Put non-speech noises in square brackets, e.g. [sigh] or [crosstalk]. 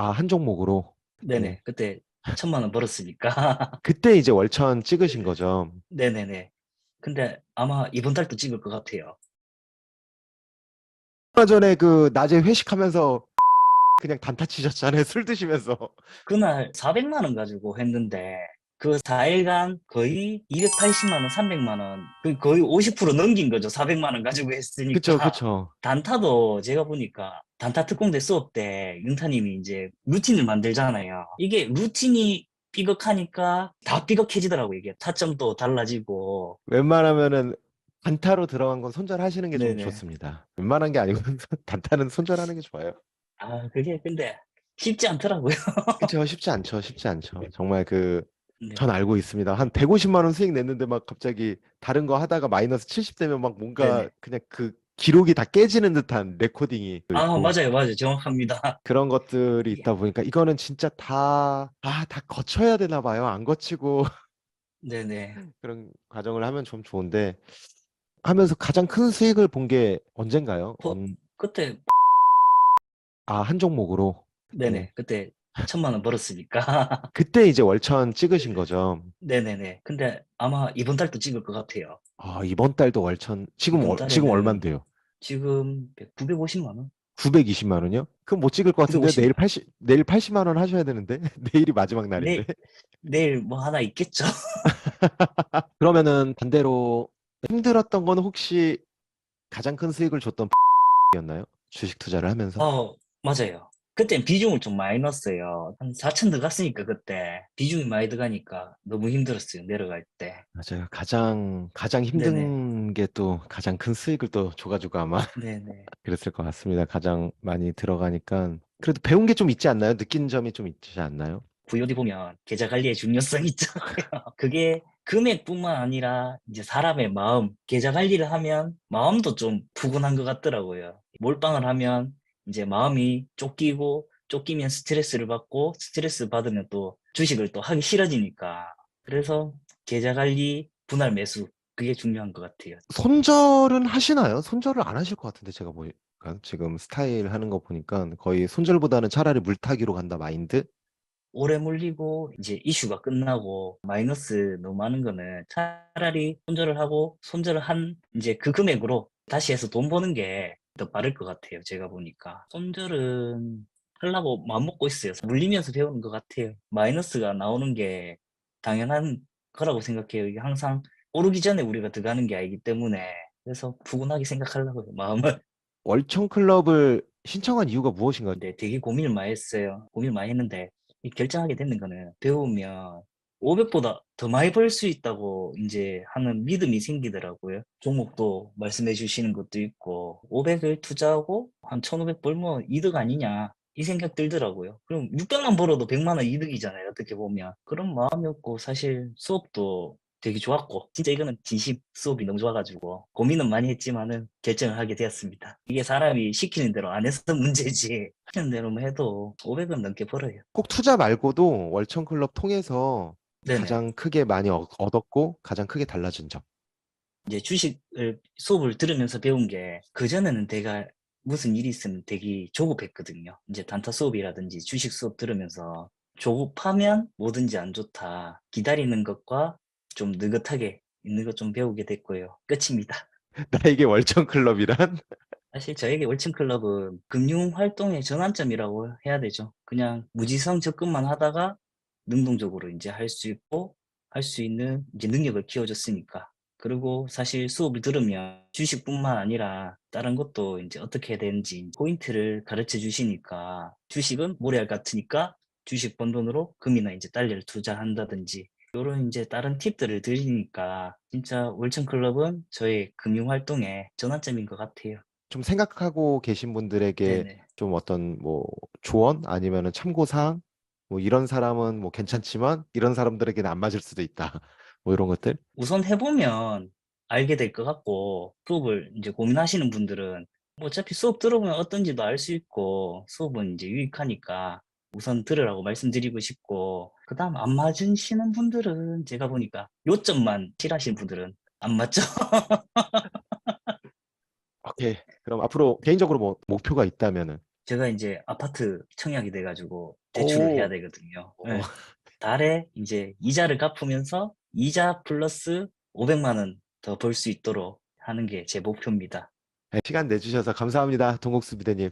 아, 한 종목으로. 네네. 네. 그때 천만 원 벌었으니까. [laughs] 그때 이제 월천 찍으신 거죠. 네네네. 근데 아마 이번 달도 찍을 것 같아요. 얼마 전에 그 낮에 회식하면서 그냥 단타 치셨잖아요. [laughs] 술 드시면서. 그날 400만 원 가지고 했는데 그 4일간 거의 280만 원, 300만 원, 그 거의 50% 넘긴 거죠. 400만 원 가지고 했으니까. 그쵸, 그쵸. 단타도 제가 보니까 단타 특공대 수업 때 윤타님이 이제 루틴을 만들잖아요. 이게 루틴이 삐걱하니까 다 삐걱해지더라고 이게 타점도 달라지고 웬만하면은 단타로 들어간 건 손절하시는 게 좀 네네. 좋습니다. 웬만한 게 아니고 [laughs] 단타는 손절하는 게 좋아요. 아 그게 근데 쉽지 않더라고요. 그쵸, 쉽지 않죠. 쉽지 않죠. 정말 그, 네. 전 알고 있습니다. 한 150만 원 수익 냈는데 막 갑자기 다른 거 하다가 마이너스 70 되면 막 뭔가 네네. 그냥 그 기록이 다 깨지는 듯한 레코딩이 아 있고 맞아요, 맞아요, 정확합니다. [laughs] 그런 것들이 이게- 있다 보니까 이거는 진짜 다, 아, 다 거쳐야 되나 봐요. 안 거치고 [laughs] 네네. 그런 과정을 하면 좀 좋은데 하면서 가장 큰 수익을 본 게 언젠가요? 어, 언- 그때 아, 한 종목으로. 네네 네. 그때 천만 원 벌었으니까 [laughs] 그때 이제 월천 찍으신 거죠. 네네네. 근데 아마 이번 달도 찍을 것 같아요. 아, 이번 달도 월천 지금 이번 어- 지금 달에는 얼만데요? 지금 950만 원? 920만 원이요? 그럼 못 찍을 것 같은데 950만 내일 80 내일 80만 원 하셔야 되는데 [laughs] 내일이 마지막 날인데. 내일 내일 뭐 하나 있겠죠? [laughs] 그러면은 반대로 힘들었던 건 혹시 가장 큰 수익을 줬던 였나요? 주식 투자를 하면서. 어, 맞아요. 그땐 비중을 좀 많이 넣었어요. 한 4천 들어갔으니까 그때 비중이 많이 들어가니까 너무 힘들었어요. 내려갈 때. 맞아요. 가장 가장 힘든 게 또 가장 큰 수익을 또 줘가지고 아마 [laughs] 네네. 그랬을 것 같습니다. 가장 많이 들어가니까 그래도 배운 게 좀 있지 않나요? 느낀 점이 좀 있지 않나요? VOD 보면 계좌 관리의 중요성이 [laughs] 있잖아요. 그게 금액뿐만 아니라 이제 사람의 마음, 계좌 관리를 하면 마음도 좀 푸근한 것 같더라고요. 몰빵을 하면 이제 마음이 쫓기고 쫓기면 스트레스를 받고 스트레스 받으면 또 주식을 또 하기 싫어지니까. 그래서 계좌 관리, 분할 매수 그게 중요한 것 같아요. 손절은 하시나요? 손절을 안 하실 것 같은데 제가 보니까 지금 스타일 하는 거 보니까 거의 손절보다는 차라리 물타기로 간다 마인드? 오래 물리고 이제 이슈가 끝나고 마이너스 너무 많은 거는 차라리 손절을 하고 손절을 한 이제 그 금액으로 다시 해서 돈 버는 게 더 빠를 것 같아요. 제가 보니까 손절은 하려고 마음 먹고 있어요. 물리면서 배우는 것 같아요. 마이너스가 나오는 게 당연한 거라고 생각해요. 이게 항상 오르기 전에 우리가 들어가는 게 아니기 때문에 그래서 푸근하게 생각하려고요. [laughs] 마음을. 월청 클럽을 신청한 이유가 무엇인가요? 근데 되게 고민을 많이 했어요. 고민을 많이 했는데 이 결정하게 되는 거는 배우면 500보다 더 많이 벌 수 있다고 이제 하는 믿음이 생기더라고요. 종목도 말씀해 주시는 것도 있고 500을 투자하고 한 1500 벌면 이득 아니냐 이 생각 들더라고요. 그럼 600만 벌어도 100만 원 이득이잖아요. 어떻게 보면. 그런 마음이었고 사실 수업도 되게 좋았고 진짜 이거는 진심 수업이 너무 좋아가지고 고민은 많이 했지만은 결정을 하게 되었습니다. 이게 사람이 시키는 대로 안 해서 [laughs] 문제지 시키는 대로만 해도 500은 넘게 벌어요. 꼭 투자 말고도 월청 클럽 통해서 네네. 가장 크게 많이 얻- 얻었고 가장 크게 달라진 점. 이제 주식을 수업을 들으면서 배운 게 그전에는 내가 무슨 일이 있으면 되게 조급했거든요. 이제 단타 수업이라든지 주식 수업 들으면서 조급하면 뭐든지 안 좋다. 기다리는 것과 좀 느긋하게 있는 것 좀 배우게 됐고요. 끝입니다. [laughs] 나에게 월청 클럽이란? 사실 저에게 월층클럽은 금융 활동의 전환점이라고 해야 되죠. 그냥 무지성 접근만 하다가 능동적으로 이제 할 수 있고 할 수 있는 이제 능력을 키워줬으니까. 그리고 사실 수업을 들으면 주식뿐만 아니라 다른 것도 이제 어떻게 해야 되는지 포인트를 가르쳐 주시니까 주식은 모래알 같으니까 주식 번 돈으로 금이나 이제 달러를 투자한다든지 이런 이제 다른 팁들을 드리니까 진짜 월층클럽은 저의 금융 활동의 전환점인 것 같아요. 좀 생각하고 계신 분들에게 네네. 좀 어떤 뭐 조언 아니면은 참고 사항 뭐 이런 사람은 뭐 괜찮지만 이런 사람들에게는 안 맞을 수도 있다. [laughs] 뭐 이런 것들. 우선 해보면 알게 될 것 같고 수업을 이제 고민하시는 분들은 뭐 어차피 수업 들어보면 어떤지도 알 수 있고 수업은 이제 유익하니까 우선 들으라고 말씀드리고 싶고 그 다음 안 맞으시는 분들은 제가 보니까 요점만 싫어하시는 분들은 안 맞죠? [laughs] 오케이. 그럼 앞으로 개인적으로 뭐 목표가 있다면은 제가 이제 아파트 청약이 돼가지고 대출을 오. 해야 되거든요. 어. 네. [laughs] 달에 이제 이자를 갚으면서 이자 플러스 500만 원 더 벌 수 있도록 하는 게 제 목표입니다. 네, 시간 내주셔서 감사합니다. 동국수 비대님.